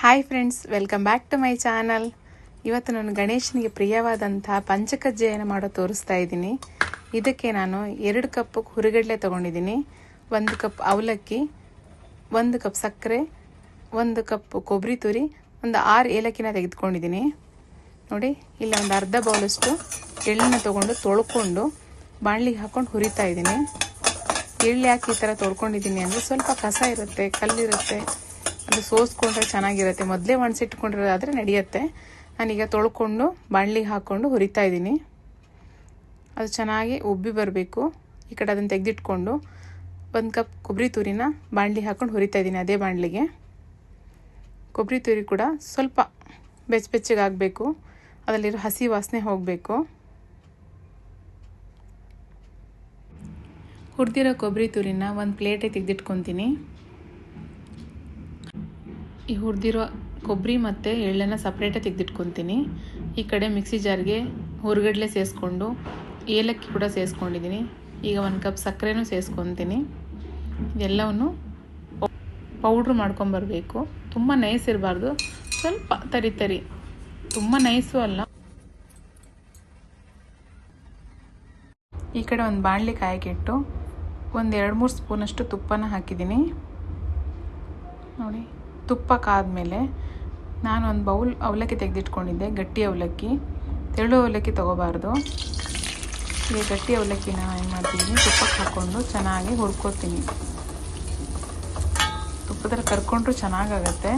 Hi friends welcome back to my channel ಇವತ್ತು ನಾನು ಗಣೇಶನಿಗೆ ಪ್ರಿಯವಾದಂತಹ ಪಂಚಕಜ್ಜೆಯನ್ನು ಮಾಡೋ ತೋರಿಸ್ತಾ ಇದ್ದೀನಿ. ಇದಕ್ಕೆ ನಾನು ಎರಡು ಕಪ್ ಹುರಿಗಡಲೆ ತೊಗೊಂಡಿದ್ದೀನಿ. ಒಂದು ಕಪ್ ಅವಲಕ್ಕಿ, ಒಂದು ಕಪ್ ಸಕ್ಕರೆ, ಒಂದು ಕಪ್ ಕೊಬ್ಬರಿ ತುರಿ, ಒಂದು ಆರು ಏಲಕ್ಕಿನ ತೆಗೆದುಕೊಂಡಿದ್ದೀನಿ. ನೋಡಿ, ಇಲ್ಲ ಒಂದು ಅರ್ಧ ಬೌಲಷ್ಟು ಎಳ್ಳನ್ನ ತೊಗೊಂಡು ತೊಳ್ಕೊಂಡು ಬಾಣಲಿಗೆ ಹಾಕ್ಕೊಂಡು ಹುರಿತಾ ಇದ್ದೀನಿ. ಎಳ್ಳು ಯಾಕೆ ಈ ಥರ ತೊಳ್ಕೊಂಡಿದ್ದೀನಿ ಅಂದರೆ ಸ್ವಲ್ಪ ಕಸ ಇರುತ್ತೆ, ಕಲ್ಲಿರುತ್ತೆ. ಅದು ಸೋಸ್ಕೊಂಡ್ರೆ ಚೆನ್ನಾಗಿರುತ್ತೆ. ಮೊದಲೇ ಒಣಸಿಟ್ಕೊಂಡಿರೋದಾದರೆ ನಡೆಯುತ್ತೆ. ನಾನೀಗ ತೊಳ್ಕೊಂಡು ಬಾಣಲಿಗೆ ಹಾಕ್ಕೊಂಡು ಹುರಿತಾ ಇದ್ದೀನಿ. ಅದು ಚೆನ್ನಾಗಿ ಉಬ್ಬಿ ಬರಬೇಕು. ಈ ಕಡೆ ಅದನ್ನು ತೆಗೆದಿಟ್ಕೊಂಡು ಒಂದು ಕಪ್ ಕೊಬ್ಬರಿ ತುರಿನ ಬಾಣಲಿ ಹಾಕ್ಕೊಂಡು ಹುರಿತಾ ಇದ್ದೀನಿ ಅದೇ ಬಾಣಲಿಗೆ. ಕೊಬ್ಬರಿ ತುರಿ ಕೂಡ ಸ್ವಲ್ಪ ಬೆಚ್ಚ ಬೆಚ್ಚಗಾಗಬೇಕು ಅದರಲ್ಲಿರೋ ಹಸಿ ವಾಸನೆ ಹೋಗಬೇಕು. ಹುರಿದಿರೋ ಕೊಬ್ಬರಿ ತುರಿನ ಒಂದು ಪ್ಲೇಟೇ ತೆಗೆದಿಟ್ಕೊತೀನಿ. ಈ ಹುರಿದಿರೋ ಕೊಬ್ಬರಿ ಮತ್ತು ಎಳ್ಳನ್ನು ಸಪ್ರೇಟಾಗಿ ತೆಗೆದಿಟ್ಕೊತೀನಿ. ಈ ಕಡೆ ಮಿಕ್ಸಿ ಜಾರ್ಗೆ ಹುರುಗಡ್ಲೆ ಸೇರಿಸ್ಕೊಂಡು ಏಲಕ್ಕಿ ಕೂಡ ಸೇರಿಸ್ಕೊಂಡಿದ್ದೀನಿ ಈಗ ಒಂದು ಕಪ್ ಸಕ್ಕರೆನೂ ಸೇರಿಸ್ಕೊತೀನಿ ಇದೆಲ್ಲವನ್ನು ಪೌಡ್ರ್ ಮಾಡ್ಕೊಂಬರ್ಬೇಕು ತುಂಬ ನೈಸ್ ಇರಬಾರ್ದು. ಸ್ವಲ್ಪ ತರಿ ತರಿ. ತುಂಬ ನೈಸು ಅಲ್ಲ. ಈ ಕಡೆ ಒಂದು ಬಾಣಲಿ ಕಾಯಕ್ಕಿಟ್ಟು ಒಂದು ಎರಡು ಮೂರು ಸ್ಪೂನಷ್ಟು ತುಪ್ಪನ ಹಾಕಿದ್ದೀನಿ ನೋಡಿ. ತುಪ್ಪ ಕಾದ್ಮೇಲೆ ನಾನು ಒಂದು ಬೌಲ್ ಅವಲಕ್ಕಿ ತೆಗೆದಿಟ್ಕೊಂಡಿದ್ದೆ, ಗಟ್ಟಿ ಅವಲಕ್ಕಿ. ತೆಳು ಅವಲಕ್ಕಿ ತೊಗೋಬಾರ್ದು. ಈ ಗಟ್ಟಿ ಅವಲಕ್ಕಿನ ಏನು ಮಾಡ್ತೀನಿ, ತುಪ್ಪಕ್ಕೆ ಹಾಕ್ಕೊಂಡು ಚೆನ್ನಾಗಿ ಹುರ್ಕೋತೀನಿ. ತುಪ್ಪದಲ್ಲಿ ಕರ್ಕೊಂಡ್ರು ಚೆನ್ನಾಗಾಗತ್ತೆ.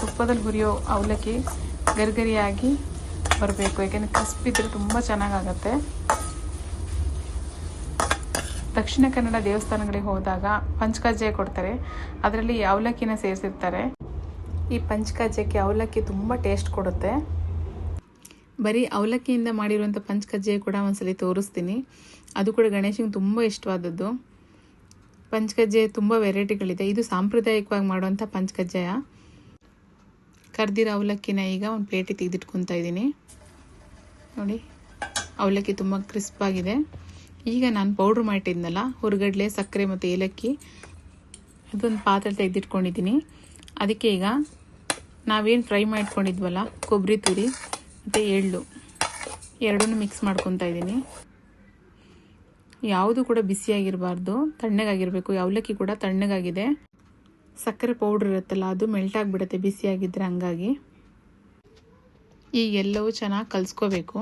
ತುಪ್ಪದಲ್ಲಿ ಹುರಿಯೋ ಅವಲಕ್ಕಿ ಗರಿಗರಿಯಾಗಿ ಬರಬೇಕು, ಯಾಕೆಂದರೆ ಕ್ರಿಸ್ಪಿದ್ರೆ ತುಂಬ ಚೆನ್ನಾಗಾಗತ್ತೆ. ದಕ್ಷಿಣ ಕನ್ನಡ ದೇವಸ್ಥಾನಗಳಿಗೆ ಹೋದಾಗ ಪಂಚಕಜ್ಜಾಯ ಕೊಡ್ತಾರೆ. ಅದರಲ್ಲಿ ಅವಲಕ್ಕಿನ ಸೇರಿಸಿರ್ತಾರೆ. ಈ ಪಂಚಕಜ್ಜಾಯಕ್ಕೆ ಅವಲಕ್ಕಿ ತುಂಬ ಟೇಸ್ಟ್ ಕೊಡುತ್ತೆ. ಬರೀ ಅವಲಕ್ಕಿಯಿಂದ ಮಾಡಿರುವಂಥ ಪಂಚಕಜ್ಜಾಯ ಕೂಡ ಒಂದ್ಸಲಿ ತೋರಿಸ್ತೀನಿ. ಅದು ಕೂಡ ಗಣೇಶನಿಗೆ ತುಂಬ ಇಷ್ಟವಾದದ್ದು. ಪಂಚಕಜ್ಜಾಯ ತುಂಬ ವೆರೈಟಿಗಳಿದೆ ಇದು ಸಾಂಪ್ರದಾಯಿಕವಾಗಿ ಮಾಡುವಂಥ ಪಂಚಕಜ್ಜಾಯ ಕರ್ದಿರೋ ಅವಲಕ್ಕಿನ ಈಗ ಒಂದು ಪ್ಲೇಟಿಗೆ ತೆಗೆದಿಟ್ಕೊತಾ ಇದ್ದೀನಿ. ನೋಡಿ, ಅವಲಕ್ಕಿ ತುಂಬ ಕ್ರಿಸ್ಪಾಗಿದೆ ಈಗ ನಾನು ಪೌಡ್ರ್ ಮಾಡಿಟ್ಟಿದ್ನಲ್ಲ, ಹುರ್ಗಡ್ಲೆ, ಸಕ್ಕರೆ ಮತ್ತು ಏಲಕ್ಕಿ. ಅದೊಂದು ಪಾತ್ರೆ ತೆಗೆದಿಟ್ಕೊಂಡಿದ್ದೀನಿ. ಅದಕ್ಕೆ ಈಗ ನಾವೇನು ಫ್ರೈ ಮಾಡಿಟ್ಕೊಂಡಿದ್ವಲ್ಲ ಕೊಬ್ಬರಿ ತುರಿ ಮತ್ತು ಎಳ್ಳು. ಎರಡನ್ನೂ ಮಿಕ್ಸ್ ಮಾಡ್ಕೊತಾ ಇದ್ದೀನಿ. ಯಾವುದು ಕೂಡ ಬಿಸಿಯಾಗಿರಬಾರ್ದು, ತಣ್ಣಗಾಗಿರಬೇಕು. ಅವಲಕ್ಕಿ ಕೂಡ ತಣ್ಣಗಾಗಿದೆ. ಸಕ್ಕರೆ ಪೌಡ್ರ್ ಇರುತ್ತಲ್ಲ, ಅದು ಮೆಲ್ಟ್ ಆಗಿಬಿಡುತ್ತೆ ಬಿಸಿಯಾಗಿದ್ದರೆ ಹಂಗಾಗಿ. ಈ ಎಲ್ಲವೂ ಚೆನ್ನಾಗಿ ಕಲಿಸ್ಕೋಬೇಕು.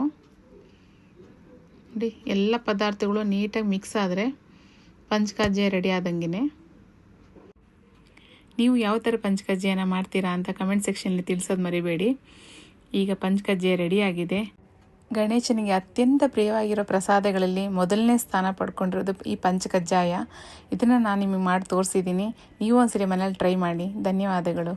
ನೋಡಿ, ಎಲ್ಲ ಪದಾರ್ಥಗಳು ನೀಟಾಗಿ ಮಿಕ್ಸ್ ಆದರೆ ಪಂಚಕಜ್ಜಾಯ ರೆಡಿ ಆದಂಗೆ ನೀವು ಯಾವ ಥರ ಪಂಚಕಜ್ಜಾಯನ ಮಾಡ್ತೀರಾ ಅಂತ ಕಮೆಂಟ್ ಸೆಕ್ಷನಲ್ಲಿ ತಿಳಿಸೋದು ಮರಿಬೇಡಿ. ಈಗ ಪಂಚಕಜ್ಜಾಯ ರೆಡಿ ಆಗಿದೆ. ಗಣೇಶನಿಗೆ ಅತ್ಯಂತ ಪ್ರಿಯವಾಗಿರೋ ಪ್ರಸಾದಗಳಲ್ಲಿ ಮೊದಲನೇ ಸ್ಥಾನ ಪಡ್ಕೊಂಡಿರೋದು ಈ ಪಂಚಕಜ್ಜಾಯ ಇದನ್ನು ನಾನು ನಿಮಗೆ ಮಾಡಿ ತೋರಿಸಿದ್ದೀನಿ ನೀವು ಒಂದ್ಸರಿ ಮನೇಲಿ ಟ್ರೈ ಮಾಡಿ. ಧನ್ಯವಾದಗಳು.